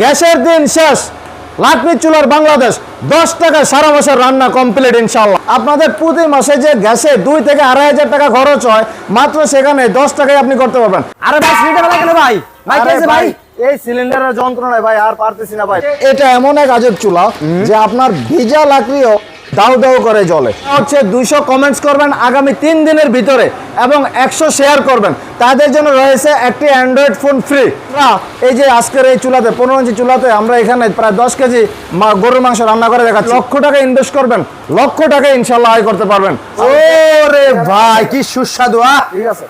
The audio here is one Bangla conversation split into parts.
গ্যাসের দিন শেষ। লাকড়ি চুলার বাংলাদেশ দশ টাকা সারা মাসের রান্না কমপ্লিট ইনশাল্লাহ আপনাদের প্রতি মাসে যে গ্যাসে দুই থেকে আড়াই হাজার টাকা খরচ হয় মাত্র সেখানে দশ টাকায় আপনি করতে পারবেন। আরে ভাই সিলিন্ডার কেন ভাই? ভাই ভাই এই সিলিন্ডারের যন্ত্রণায় ভাই আর পারতেছি না ভাই। এটা এমন এক আজব চুলা যে আপনার ভিজা লাকড়িও দাউ দাউ করে হচ্ছে দুইশো কমেন্টস করবেন আগামী তিন দিনের ভিতরে এবং একশো শেয়ার করবেন। তাদের জন্য রয়েছে একটি অ্যান্ড্রয়েড ফোন ফ্রি এই যে আজকের এই চুলাতে পনেরো ইঞ্চি চুলাতে আমরা এখানে প্রায় দশ কেজি মা- গরুর মাংস রান্না করে দেখাচ্ছি। লক্ষ টাকা ইনভেস্ট করবেন। লক্ষ টাকা ইনশাল্লাহ আয় করতে পারবেন। ওরে ভাই কি সুস্বাদু ঠিক আছে।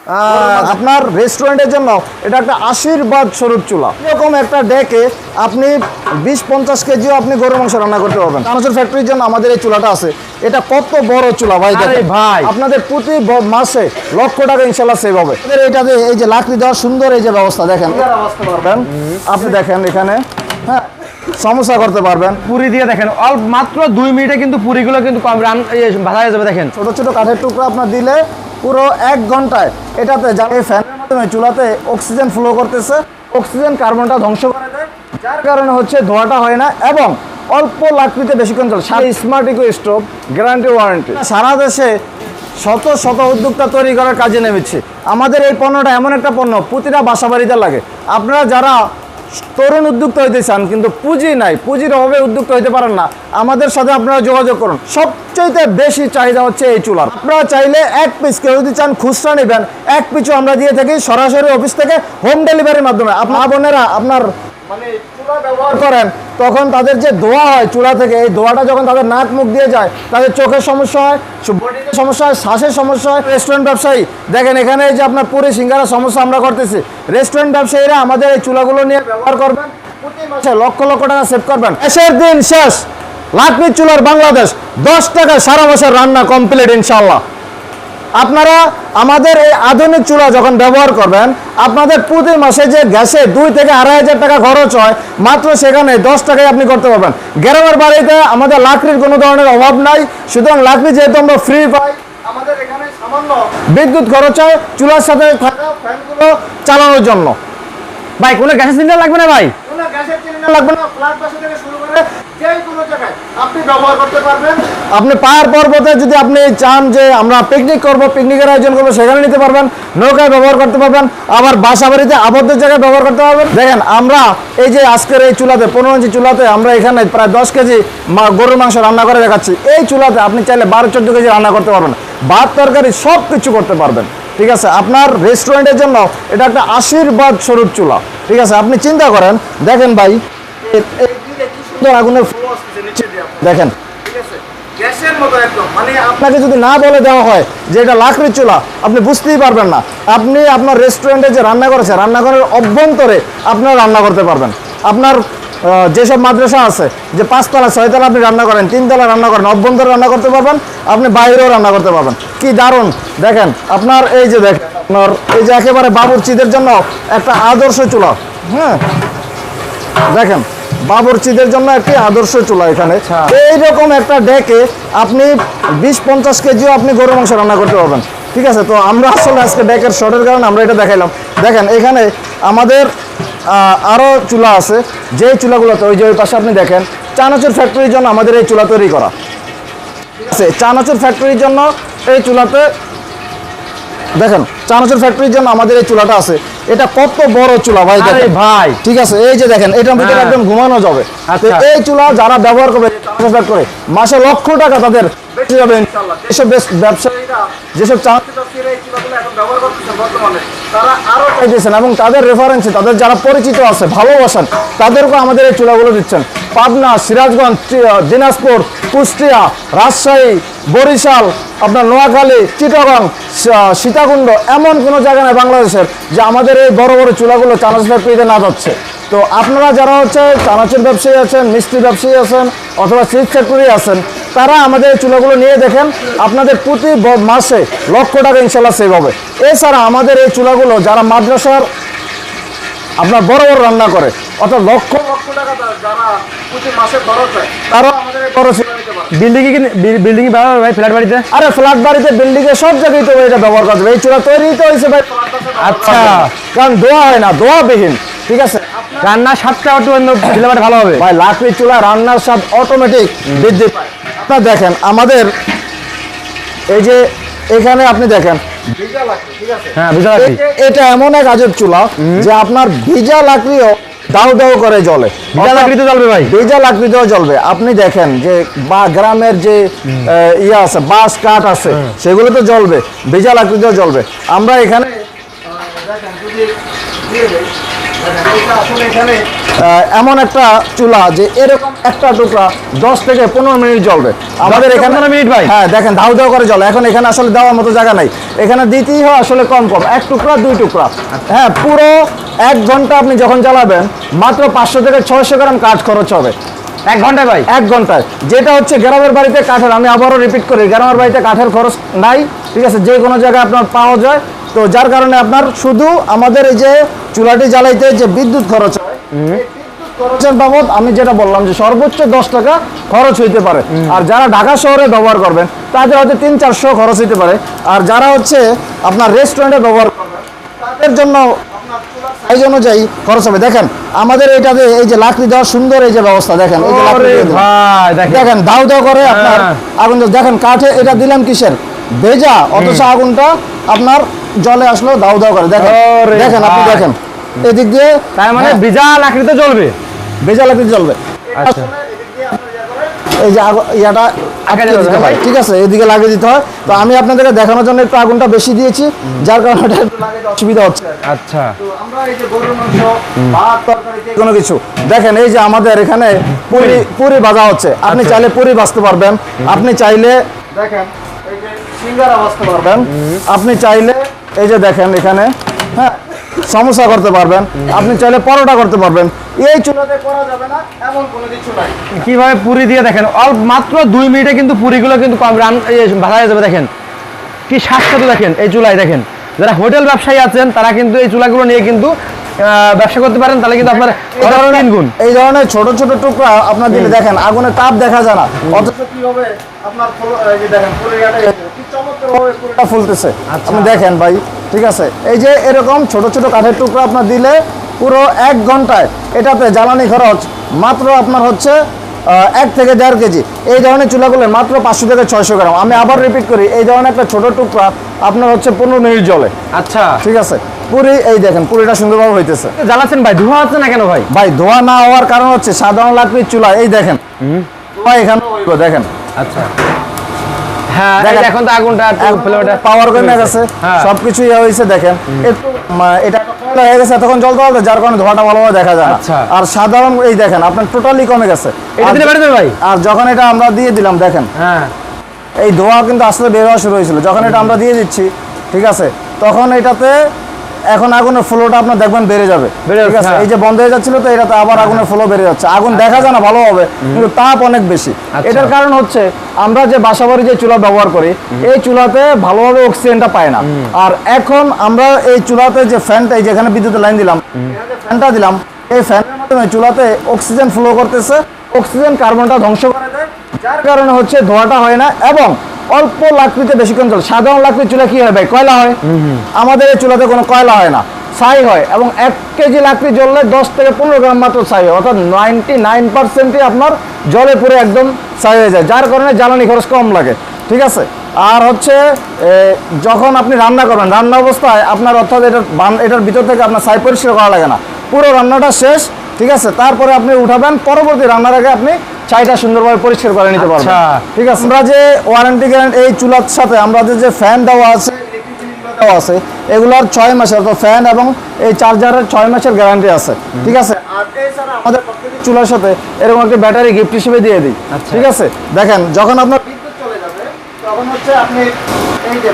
আপনার রেস্টুরেন্টের জন্য এটা একটা আশীর্বাদ স্বরূপ চুলা। এরকম একটা ডেকে আপনি বিশ পঞ্চাশ কেজিও আপনি গরুর মাংস রান্না করতে পারবেন। কানাচুর ফ্যাক্টরির জন্য আমাদের এই চুলাটা আছে। এটা কত বড় চুলা ভাই। ভাই। আপনাদের প্রতি মাসে লক্ষ টাকা ইনশাল্লাহ সেভ হবে। এইটাতে এই যে লাকড়ি দেওয়ার সুন্দর এই যে ব্যবস্থা দেখেন। আপনি দেখেন এখানে হ্যাঁ সমস্যা করতে পারবেন। পুরি দিয়ে দেখেন অল্প মাত্র দুই মিনিটে কিন্তু পুরিগুলো কিন্তু কম রান ভাজা যাবে দেখেন। ছোট ছোট কাঠের টুকরো আপনার দিলে পুরো এক ঘন্টায় এটাতে যা এই ফ্যানের মাধ্যমে চুলাতে অক্সিজেন ফ্লো করতেছে অক্সিজেন কার্বনটা ধ্বংস করে দেয়। যার কারণে হচ্ছে ধোয়াটা হয় না এবং অল্প লাকড়িতে বেশিক্ষণ চলে। Sara smart eco stove guarantee warranty সারা দেশে শত শত উদ্যোক্তা তৈরি করার কাজে নেমেছে। আমাদের এই পণ্যটা এমন একটা পণ্য প্রতিটা বাসা বাড়িতে লাগে। আপনারা যারা তরুণ উদ্যোক্তা হইতে চান কিন্তু পুঁজি নাই পুঁজির অভাবে উদ্যোক্তা হইতে পারেন না আমাদের সাথে আপনারা যোগাযোগ করুন। সবচেয়ে বেশি চাহিদা হচ্ছে এই চুলার। আপনারা চাইলে এক পিস কেউ যদি চান খুচরা নেবেন এক পিছু আমরা দিয়ে থাকি সরাসরি অফিস থেকে হোম ডেলিভারির মাধ্যমে। আপনার বোনেরা আপনার মানে ব্যবহার করেন, তখন তাদের যে ধোয়া হয় চুলা থেকে, এই ধোয়াটা যখন তাদের নাক মুখ দিয়ে যায়, তাদের চোখের সমস্যা হয় বডিতে সমস্যা হয়, শ্বাসের সমস্যা হয় রেস্টুরেন্ট ব্যবসায়ী। দেখেন, এখানে যে আপনার পুরী সিঙ্গারা সমস্যা আমরা করতেছি। রেস্টুরেন্ট ব্যবসায়ীরা আমাদের এই চুলাগুলো নিয়ে ব্যবহার করবেন, প্রতি মাসে লক্ষ লক্ষ টাকা সেভ করবেন। শেষের দিন শেষ লাকড়ির চুলার বাংলাদেশ, দশ টাকা সারা মাসের রান্না কমপ্লিট ইনশাল্লাহ আপনারা আমাদের এই আধুনিক চুলা যখন ব্যবহার করবেন আপনাদের প্রতি মাসে যে গ্যাসে দুই থেকে আড়াই হাজার টাকা খরচ হয় মাত্র সেখানে দশ টাকায় আপনি করতে পারবেন। গ্রামের বাড়িতে আমাদের লাকড়ির কোনো ধরনের অভাব নাই সুতরাং লাকড়ি যেহেতু আমরা ফ্রি পাই আমাদের এখানে সামান্য বিদ্যুৎ খরচ হয় চুলার সাথে থাকা ফ্যানগুলো চালানোর জন্য। ভাই কোনো গ্যাসের সিলিন্ডার লাগবে না ভাই? কোনো গ্যাসের সিলিন্ডার লাগবে না ফ্ল্যাট বাসা থেকে শুরু করে যে কোনো জায়গায় আপনি পাহাড় পর্বতে যদি আপনি চান যে আমরা পিকনিক করব পিকনিকের আয়োজন করব, সেখানে নিতে পারবেন, নৌকায় ব্যবহার করতে পারবেন, আবার বাসা বাড়িতে আবদ্ধ জায়গায় ব্যবহার করতে পারবেন। দেখেন, আমরা এই যে আজকের এই চুলাতে, পনেরো ইঞ্চি চুলাতে আমরা এখানে প্রায় দশ কেজি গরুর মাংস রান্না করে দেখাচ্ছি। এই চুলাতে আপনি চাইলে বারো চোদ্দ কেজি রান্না করতে পারবেন। ভাত, তরকারি সব কিছু করতে পারবেন। ঠিক আছে? আপনার রেস্টুরেন্টের জন্য এটা একটা আশীর্বাদ স্বরূপ চুলা। ঠিক আছে? আপনি চিন্তা করেন, দেখেন ভাই আগুনের। দেখেন। মানে আপনাকে যদি না বলে দেওয়া হয় যে এটা লাকড়ির চুলা আপনি বুঝতেই পারবেন না। আপনি আপনার রেস্টুরেন্টে যে রান্না করেছে রান্নাঘরের অভ্যন্তরে আপনারা রান্না করতে পারবেন। আপনার যেসব মাদ্রাসা আছে যে পাঁচতলা ছয়তলা আপনি রান্না করেন তিনতলা রান্না করেন অভ্যন্তরে রান্না করতে পারবেন আপনি বাইরেও রান্না করতে পারবেন। কি দারুণ! দেখেন আপনার এই যে দেখেন আপনার এই যে একেবারে বাবুরচিদের জন্য একটা আদর্শ চুলা। হ্যাঁ? দেখেন বাবরচিদের জন্য একটি আদর্শ চুলা এখানে। এইরকম একটা ডেকে আপনি বিশ পঞ্চাশ কেজিও আপনি গরু মাংস রান্না করতে পারবেন। ঠিক আছে? তো আমরা আসলে আজকে ডেকের শর্টের কারণে আমরা এটা দেখাইলাম। দেখেন এখানে আমাদের আরও চুলা আছে। যেই চুলাগুলোতে ওই যে ওই পাশে আপনি দেখেন চানাচুর ফ্যাক্টরির জন্য আমাদের এই চুলা তৈরি করা। ঠিক আছে? চানাচুর ফ্যাক্টরির জন্য এই চুলাতে দেখেন চানাচুর ফ্যাক্টরির জন্য আমাদের এই চুলাটা আছে। এটা কত বড় চুলা ভাই দেখেন। ভাই। ঠিক আছে এই যে দেখেন এটার ভিতরে হ্যাঁ। একদম ঘুমানো যাবে। আচ্ছা। এই চুলা যারা ব্যবহার করবে চানাচুর করে মাসে লক্ষ টাকা তাদের বেঁচে যাবে ইনশাআল্লাহ। যেসব ব্যবসায়ীরা যেসব চানাচুর এই চুলাগুলো এখন ব্যবহার করতেছে বর্তমানে তারা আরও চাইতেছেন এবং তাদের রেফারেন্সে তাদের যারা পরিচিত আছে ভালোবাসেন তাদেরকে আমাদের এই চুলাগুলো দিচ্ছেন। পাবনা, সিরাজগঞ্জ দিনাজপুর, কুষ্টিয়া, রাজশাহী, বরিশাল, আপনার নোয়াখালী, চিটাগং সীতাকুণ্ড, এমন কোনো জায়গা নেই বাংলাদেশের যে আমাদের এই বড় বড় চুলাগুলো চানাচুর ফ্যাক্টরিতে না যাচ্ছে। তো আপনারা যারা হচ্ছে চানাচুর ব্যবসায়ী আছেন, মিষ্টি ব্যবসায়ী আছেন, অথবা চিপস ফ্যাক্টরি আছেন তারা আমাদের চুলাগুলো নিয়ে দেখেন আপনাদের প্রতি মাসে লক্ষ টাকা ইনশাল্লাহ সেভ হবে। এছাড়া আমাদের এই চুলাগুলো যারা মাদ্রাসার আপনার বড় বড় রান্না করে অর্থাৎ লক্ষ লক্ষ টাকা যারা প্রতি মাসে খরচ হয় তারাও আমাদের এই চুলা বিল্ডিং কি বিল্ডিং ব্যবহার ভাই ফ্ল্যাট বাড়িতে? আরে ফ্ল্যাট বাড়িতে বিল্ডিং এ সব জায়গায় তো এটা ব্যবহার করা যাবে। এই চুলা তৈরি তো হয়েছে ভাই। আচ্ছা। কারণ দোয়া হয় না দোয়া বিহীন ঠিক আছে? রান্না সাতটা একটু দিলে পারে ভালো হবে। ভাই লাকড়ির চুলা রান্নার স্বাদ অটোমেটিক বৃদ্ধি পায়। আপনার দেখেন আমাদের এই যে এখানে আপনি দেখেন হ্যাঁ এটা এমন এক আজব চুলা যে আপনার ভিজা লাকড়িও দাউ দাউ করে জ্বলে। ভিজা লাকড়িতে জ্বলবে ভাই? ভিজা লাকড়িতেও জ্বলবে। আপনি দেখেন যে বা গ্রামের যে ইয়ে আছে বাঁশ কাঠ আছে সেগুলো তো জ্বলবে ভিজা লাকড়িতেও জ্বলবে। আমরা এখানে আহ, এমন একটা চুলা যে এরকম একটা টুকরা দশ থেকে পনেরো মিনিট জ্বলবে। আমাদের এখানে 15 মিনিট ভাই? হ্যাঁ দেখেন ধাউ ধাউ করে জ্বলে। এখন এখানে আসলে দেওয়ার মতো জায়গা নাই। এখানে দিতেই হয় আসলে কম কম এক টুকরা দুই টুকরা। হ্যাঁ পুরো এক ঘণ্টা আপনি যখন জ্বালাবেন মাত্র পাঁচশো থেকে ছয়শো গ্রাম কাঠ খরচ হবে। এক ঘন্টায় ভাই? এক ঘন্টায়। যেটা হচ্ছে গ্রামের বাড়িতে কাঠের আমি আবারও রিপিট করি গ্রামের বাড়িতে কাঠের খরচ নাই ঠিক আছে? যে কোনো জায়গায় আপনার পাওয়া যায় তো যার কারণে আপনার শুধু আমাদের এই যে চুলাটি জ্বালাইতে যে বিদ্যুৎ খরচ হয় খরচের বাবদ আমি যেটা বললাম যে সর্বোচ্চ দশ টাকা খরচ হইতে পারে। আর যারা ঢাকা শহরে ব্যবহার করবেন তাদের হয়তো তিন চারশো খরচ হইতে পারে। আর যারা হচ্ছে আপনার রেস্টুরেন্টে ব্যবহার করবেন তাদের জন্য সাইজ অনুযায়ী খরচ হবে। দেখেন আমাদের এইটাতে এই যে লাকড়ি দেওয়ার সুন্দর এই যে ব্যবস্থা দেখেন এই যে দেখেন। দাও দাও করে আপনার হ্যাঁ। আগুন দেখেন কাঠে এটা দিলাম কিসের? ভেজা অথচ আগুনটা আপনার জলে আসলো দাও দাও করে। দেখেন দেখেন আপনি দেখেন। এদিক দিয়ে তার মানে হ্যাঁ, ভিজা লাকড়িতে জ্বলবে? ভেজা লাকড়ি জ্বলবে। আচ্ছা। এই যে ইয়াটা ঠিক আছে? এদিকে লাগিয়ে দিতে হয়। তো আমি আপনাদেরকে দেখানোর জন্য একটু আগুনটা বেশি দিয়েছি যার কারণে এটা অসুবিধা হচ্ছে। আচ্ছা। আমরা এই যে গরুর মাংস ভাত তরকারি যে কোনো কিছু দেখেন এই যে আমাদের এখানে পুরি পুরি। ভাজা হচ্ছে। আপনি আচ্ছা। চাইলে পুরি ভাজতে পারবেন। আপনি চাইলে দেখেন এই যে সিঙ্গারা ভাজতে পারবেন। আপনি চাইলে এই যে দেখেন এখানে হ্যাঁ সমস্যা করতে পারবেন, আপনি চাইলে পরোটা করতে পারবেন। এই চুলাতে করা যাবে না, এমন কোনো কিছু নাই। কীভাবে পুরি দিয়ে দেখেন অল্প মাত্র দুই মিনিটে কিন্তু পুরিগুলো কিন্তু কম রান যাবে, দেখেন। কি স্বাস্থ্য দেখেন, এই চুলাই দেখেন। যারা হোটেল ব্যবসায়ী আছেন, তারা কিন্তু এই চুলাগুলো নিয়ে কিন্তু ব্যবসা করতে পারেন তাহলে কিন্তু আপনার এই ধরনের গুণ এই ধরনের ছোট ছোট টুকরা আপনার দিলে দেখেন আগুনের তাপ দেখা যায় না। অথচ কি হবে আপনার দেখেন ফুলতেছে। আচ্ছা। আপনি দেখেন ভাই ঠিক আছে? এই যে এরকম ছোট ছোট কাঠের টুকরা আপনার দিলে পুরো এক ঘন্টায় এটাতে জ্বালানি খরচ মাত্র আপনার হচ্ছে এক থেকে দেড় কেজি। এই ধরনের চুলাগুলো মাত্র পাঁচশো থেকে ছয়শো গ্রাম। আমি আবার রিপিট করি এই ধরনের একটা ছোট টুকরা আপনার হচ্ছে পনেরো মিনিট জলে আচ্ছা। ঠিক আছে? পুরি এই দেখেন পুরিটা সুন্দরভাবে হইতেছে। জ্বালাচ্ছেন ভাই ধোঁয়া হচ্ছে না কেন ভাই? ভাই ধোয়া না হওয়ার কারণ হচ্ছে সাধারণ লাকড়ির চুলা এই দেখেন। ধোয়া এখানে দেখেন। আচ্ছা। হ্যাঁ এখন তো আগুনটা পাওয়ার কমে গেছে হ্যাঁ। সবকিছু ইয়ে হয়েছে দেখেন। এটা হয়ে গেছে তখন জল পাওয়া যার কারণে ধোয়াটা ভালোভাবে দেখা যায় আচ্ছা। আর সাধারণ এই দেখেন আপনার টোটালি কমে গেছে। ভাই? আর যখন এটা আমরা দিয়ে দিলাম দেখেন। হ্যাঁ। এই ধোয়া কিন্তু আসলে বের হওয়া শুরু হয়েছিল। যখন এটা আমরা দিয়ে দিচ্ছি ঠিক আছে তখন এটাতে এখন আগুনের ফ্লোটা আপনার দেখবেন বেড়ে যাবে। বেড়ে ঠিক আছে? হ্যাঁ। এই যে বন্ধ হয়ে যাচ্ছিল তো এটাতে আবার আগুনের ফ্লো বেড়ে যাচ্ছে। আগুন দেখা যায় না ভালো হবে কিন্তু তাপ অনেক বেশি। আচ্ছা। এটার কারণ হচ্ছে আমরা যে বাসাবাড়ি যে চুলা ব্যবহার করি এই চুলাতে ভালোভাবে অক্সিজেনটা পায় না। আর এখন আমরা এই চুলাতে যে ফ্যানটা এই যেখানে বিদ্যুতের লাইন দিলাম ফ্যানটা দিলাম এই ফ্যানের মাধ্যমে চুলাতে অক্সিজেন ফ্লো করতেছে অক্সিজেন কার্বনটা ধ্বংস করে দেয়। যার কারণে হচ্ছে ধোঁয়াটা হয় না এবং অল্প লাকড়িতে বেশিক্ষণ চলে সাধারণ লাকড়ির চুলা কি হয় ভাই? কয়লা হয়? আমাদের এই চুলাতে কোনো কয়লা হয় না। ছাই হয় এবং এক কেজি লাকড়ি জ্বললে দশ থেকে পনেরো গ্রাম মাত্র ছাই হয়। অর্থাৎ নাইনটি নাইন পার্সেন্টই আপনার জলে পুরো একদম ছাই হয়ে যায়। যার কারণে জ্বালানি খরচ কম লাগে। ঠিক আছে? আর হচ্ছে যখন আপনি রান্না করবেন, রান্না অবস্থায় আপনার অর্থাৎ এটার এটার ভিতর থেকে আপনার ছাই পরিষ্কার করা লাগে না। পুরো রান্নাটা শেষ, ঠিক আছে? তারপরে আপনি উঠাবেন। পরবর্তী রান্নার আগে আপনি ছাইটা সুন্দরভাবে পরিষ্কার করে নিতে পারবেন আচ্ছা। ঠিক আছে? আমরা যে ওয়ারেন্টি গ্যারান্টি এই চুলার সাথে আমাদের যে ফ্যান দেওয়া আছে দেওয়া আছে এগুলোর ছয় মাসের অর্থাৎ ফ্যান এবং এই চার্জারের ছয় মাসের গ্যারান্টি আছে। ঠিক আছে? আর আমাদের প্রত্যেকটি চুলার সাথে এরকম একটা ব্যাটারি গিফট হিসেবে দিয়ে দিই। আচ্ছা। ঠিক আছে? দেখেন যখন আপনার বিদ্যুৎ চলে যাবে তখন হচ্ছে আপনি এই যে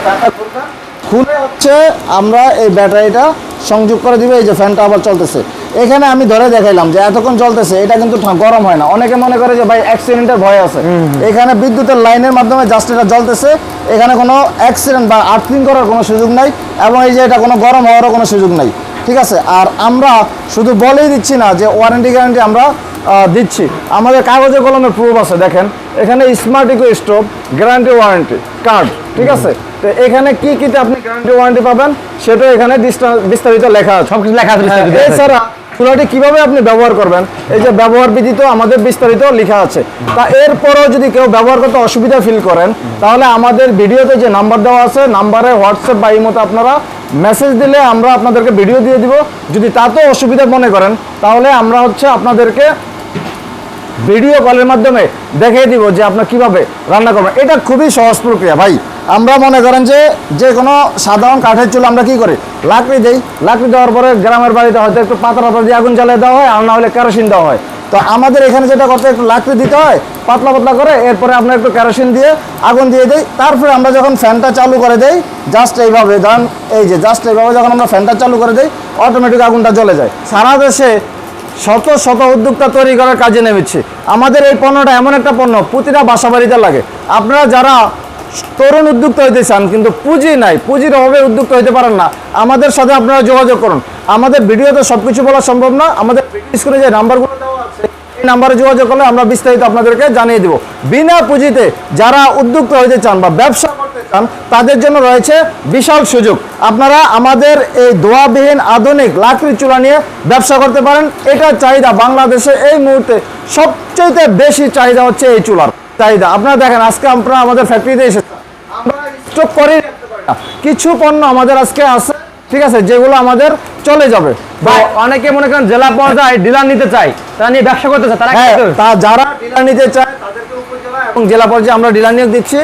খুলে হচ্ছে আমরা এই ব্যাটারিটা সংযোগ করে দিবে এই যে ফ্যানটা আবার চলতেছে। এখানে আমি ধরে দেখাইলাম যে এতক্ষণ চলতেছে এটা কিন্তু গরম হয় না। অনেকে মনে করে যে ভাই অ্যাক্সিডেন্টের ভয় আছে। এখানে বিদ্যুতের লাইনের মাধ্যমে জাস্ট এটা জ্বলতেছে এখানে কোনো অ্যাক্সিডেন্ট বা আর্থিং করার কোনো সুযোগ নাই এবং এই যে এটা কোনো গরম হওয়ারও কোনো সুযোগ নাই। ঠিক আছে? আর আমরা শুধু বলেই দিচ্ছি না যে ওয়ারেন্টি গ্যারান্টি আমরা দিচ্ছি। আমাদের কাগজে কলমের প্রুফ আছে দেখেন। এখানে smart eco stove guarantee warranty card ঠিক আছে? তো এখানে কি কিতে আপনি গ্যারান্টি ওয়ারেন্টি পাবেন সেটা এখানে বিস্তা- বিস্তারিত লেখা আছে। সবকিছু লেখা আছে হ্যাঁ, এছাড়া চুলাটি কীভাবে আপনি ব্যবহার করবেন? এই যে ব্যবহার বিধি তো আমাদের বিস্তারিত লেখা আছে। তা এরপরও যদি কেউ ব্যবহার করতে অসুবিধা ফিল করেন, তাহলে আমাদের ভিডিওতে যে নাম্বার দেওয়া আছে নাম্বারে হোয়াটসঅ্যাপ বা ইমোতে আপনারা মেসেজ দিলে আমরা আপনাদেরকে ভিডিও দিয়ে দিব। যদি তাতেও অসুবিধা মনে করেন, তাহলে আমরা হচ্ছে আপনাদেরকে ভিডিও কলের মাধ্যমে দেখিয়ে দিব যে আপনার কীভাবে রান্না করবেন। এটা খুবই সহজ প্রক্রিয়া ভাই। আমরা মনে করেন যে যে কোনো সাধারণ কাঠের চুল আমরা কি করি? লাকড়ি দেই। লাকড়ি দেওয়ার পরে গ্রামের বাড়িতে হয়তো একটু পাতা পাতা দিয়ে আগুন জ্বালিয়ে দেওয়া হয়, আর না হলে কেরোসিন দেওয়া হয়। তো আমাদের এখানে যেটা করতে একটু লাকড়ি দিতে হয়, পাতলা পাতলা করে এরপরে আমরা একটু কেরোসিন দিয়ে আগুন দিয়ে দিই। তারপরে আমরা যখন ফ্যানটা চালু করে দেই জাস্ট এইভাবে, ধরেন এই যে জাস্ট এইভাবে যখন আমরা ফ্যানটা চালু করে দিই অটোমেটিক আগুনটা জ্বলে যায়। সারা দেশে শত শত উদ্যোক্তা তৈরি করার কাজে নেমেছে। আমাদের এই পণ্যটা এমন একটা পণ্য, প্রতিটা বাসাবাড়িতে লাগে। আপনারা যারা তরুণ উদ্যোক্তা হইতে চান, কিন্তু পুঁজি নাই। পুঁজির অভাবে উদ্যোক্তা হইতে পারেন না। আমাদের সাথে আপনারা যোগাযোগ করুন। আমাদের ভিডিওতে সব কিছু বলা সম্ভব না। আমাদের স্ক্রিনে যে নাম্বারগুলো নাম্বারে যোগাযোগ করলে আমরা বিস্তারিত আপনাদেরকে জানিয়ে দেব। বিনা পুঁজিতে যারা উদ্যোক্তা হইতে চান বা ব্যবসা করতে চান, তাদের জন্য রয়েছে বিশাল সুযোগ। আপনারা আমাদের এই দোয়াবিহীন আধুনিক লাকড়ি চুলা নিয়ে ব্যবসা করতে পারেন। এটার চাহিদা বাংলাদেশে এই মুহূর্তে সবচেয়ে বেশি চাহিদা হচ্ছে এই চুলার। চাহিদা আপনারা দেখেন আজকে আপনারা আমাদের ফ্যাক্টরিতে এসেছেন আমরা স্টক না। কিছু পণ্য আমাদের আজকে আছে ঠিক আছে যেগুলো আমাদের চলে যাবে। অনেকে মনে করেন জেলা পর্যায়ে ডিলার নিতে চায় তারা নিয়ে ব্যবসা করতে চায় তারা হ্যাঁ তা যারা ডিলার নিতে চায় এবং জেলা পর্যায়ে আমরা ডিলার নিয়োগ দিচ্ছি।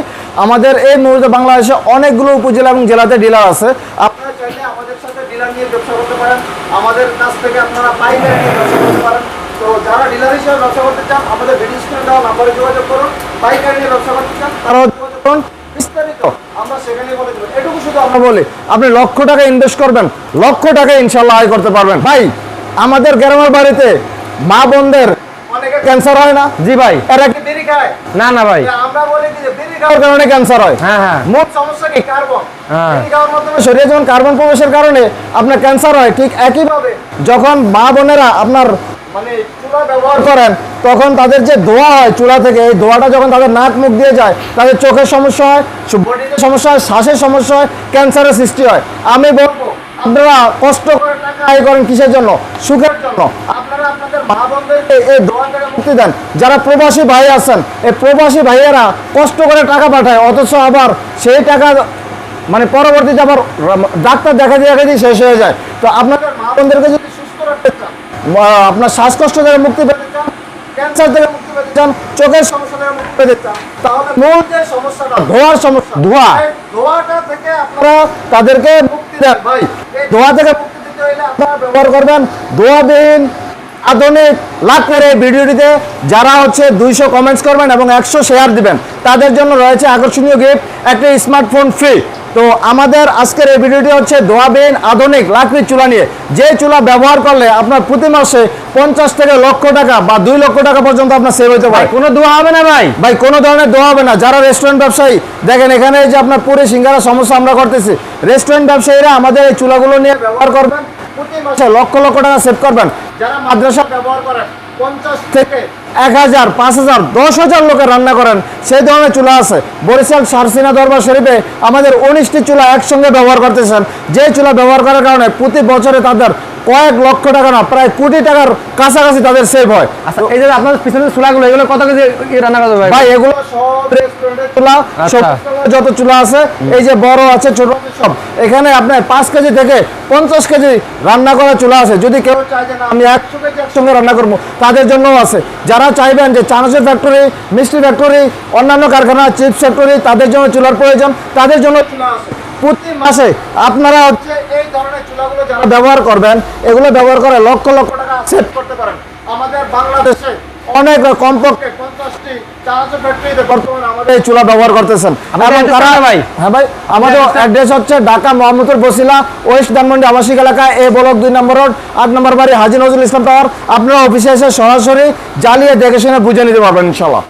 আমাদের এই মুহূর্তে বাংলাদেশে অনেকগুলো উপজেলা এবং জেলাতে ডিলার আছে। আপনারা চাইলে আমাদের সাথে ডিলার নিয়ে ব্যবসা করতে পারেন। আমাদের কাছ থেকে আপনারা পাইকারি নিয়ে ব্যবসা করতে পারেন। তো যারা ডিলার হিসেবে ব্যবসা করতে চান আমাদের ভিডিও স্ক্রিনে দেওয়া নাম্বারে যোগাযোগ করুন। পাইকারি নিয়ে ব্যবসা করতে চান তারাও যোগাযোগ করুন। বিস্তারিত আমরা সেখানে বলে দেবো। এটুকু শুধু আমরা বলি আপনি লক্ষ টাকা ইনভেস্ট করবেন লক্ষ টাকা ইনশাল্লাহ আয় করতে পারবেন। ভাই আমাদের গ্রামের বাড়িতে মা বোনদের ক্যান্সার হয় না? জি ভাই। এরা কি বিড়ি খায়? না না ভাই। আমরা বলি যে বিড়ি খাওয়ার কারণে ক্যান্সার হয়। হ্যাঁ হ্যাঁ। মূল সমস্যা কি? কার্বন হ্যাঁ। শরীরে যখন কার্বন প্রবেশের কারণে আপনার ক্যান্সার হয় ঠিক একইভাবে যখন মা বোনেরা আপনার করেন, তখন তাদের যে ধোয়া হয় চুলা থেকে, এই ধোয়াটা যখন তাদের নাক মুখ দিয়ে যায়, তাদের চোখের সমস্যা হয় সমস্যা হয়, শ্বাসের সমস্যা হয়, ক্যান্সারের সৃষ্টি হয়। আমি বলব, আপনারা কষ্ট করে করেন কিসের জন্য? সুখের জন্য। এই যারা প্রবাসী ভাই আছেন, এই প্রবাসী ভাইয়েরা কষ্ট করে টাকা পাঠায়, অথচ আবার সেই টাকা মানে পরবর্তীতে আবার ডাক্তার দেখা দিয়ে দেখা দিয়ে শেষ হয়ে যায়। তো আপনাদের মা বোনদেরকে যদি সুস্থ রাখতে চান আপনার শ্বাসকষ্ট থেকে মুক্তি পেতে চান ক্যান্সার থেকে মুক্তি পেতে চান চোখের সমস্যা থেকে মুক্তি পেতে চান তাহলে মূল যে সমস্যাটা ধোয়ার সমস্যা। ধোয়া? ধোয়াটা থেকে আপনারা তাদেরকে মুক্তি দেন ভাই। ধোয়া ধোঁয়া থেকে মুক্তি দিতে হলে আপনারা ব্যবহার করবেন ধোঁয়াবিহীন আধুনিক লাভ করে ভিডিওটিতে যারা হচ্ছে দুইশো কমেন্টস করবেন এবং একশো শেয়ার দিবেন। তাদের জন্য রয়েছে আকর্ষণীয় গিফট একটা স্মার্টফোন ফ্রি তো আমাদের আজকের এই ভিডিওটি হচ্ছে ধোয়াবিহীন আধুনিক লাকড়ির চুলা নিয়ে। যে চুলা ব্যবহার করলে আপনার প্রতি মাসে পঞ্চাশ থেকে লক্ষ টাকা বা দুই লক্ষ টাকা পর্যন্ত আপনার সেভ হতে ভাই পারে কোনো দোয়া হবে না ভাই। ভাই কোনো ধরনের দোয়া হবে না। যারা রেস্টুরেন্ট ব্যবসায়ী দেখেন এখানে যে আপনার পুরো সিঙ্গারা সমস্যা আমরা করতেছি। রেস্টুরেন্ট ব্যবসায়ীরা আমাদের এই চুলাগুলো নিয়ে ব্যবহার করবেন। লক্ষ লক্ষ টাকা সেভ করবেন। যারা মাদ্রাসা ব্যবহার করেন পঞ্চাশ থেকে এক হাজার পাঁচ হাজার দশ হাজার লোকের রান্না করেন সেই ধরনের চুলা আছে। বরিশাল সারসিনা দরবার শরীফে আমাদের উনিশটি চুলা একসঙ্গে ব্যবহার করতেছেন। যে চুলা ব্যবহার করার কারণে প্রতি বছরে তাদের কয়েক লক্ষ টাকা না প্রায় কোটি টাকার কাছাকাছি তাদের সেভ হয়। আচ্ছা এই যে আপনার পিছনে চুলাগুলো এগুলো কত কেজি রান্না করতে ভাই ভাই এগুলো সব রেস্টুরেন্টের চুলা আচ্ছা। সব যত চুলা আছে এই যে বড় আছে ছোট সব। এখানে আপনার পাঁচ কেজি থেকে পঞ্চাশ কেজি রান্না করা চুলা আছে। যদি কেউ চায় যে আমি একশো কেজি একসঙ্গে রান্না করব তাদের জন্যও আছে। যারা চাইবেন যে চানাচুর ফ্যাক্টরি মিষ্টি ফ্যাক্টরি অন্যান্য কারখানা চিপস ফ্যাক্টরি তাদের জন্য চুলার প্রয়োজন। তাদের জন্য চুলা আছে। প্রতি মাসে আপনারা হচ্ছে এই ধরনের চুলাগুলো যারা ব্যবহার করবেন এগুলো ব্যবহার করে লক্ষ লক্ষ টাকা সেভ করতে পারেন। আমাদের বাংলাদেশে অনেক কমপক্ষে পঞ্চাশটি চানাচুর ফ্যাক্টরিতে বর্তমানে আমাদের এই চুলা ব্যবহার করতেছেন। তারা ভাই? হ্যাঁ ভাই আমাদের অ্যাড্রেস হচ্ছে ঢাকা মোহাম্মদপুর বসিলা ওয়েস্ট ধানমন্ডি আবাসিক এলাকা এ ব্লক দুই নম্বর রোড আট নম্বর বাড়ি হাজি নজরুল ইসলাম টাওয়ার। আপনারা অফিসে এসে সরাসরি জ্বালিয়ে দেখে শুনে বুঝে নিতে পারবেন ইনশাল্লাহ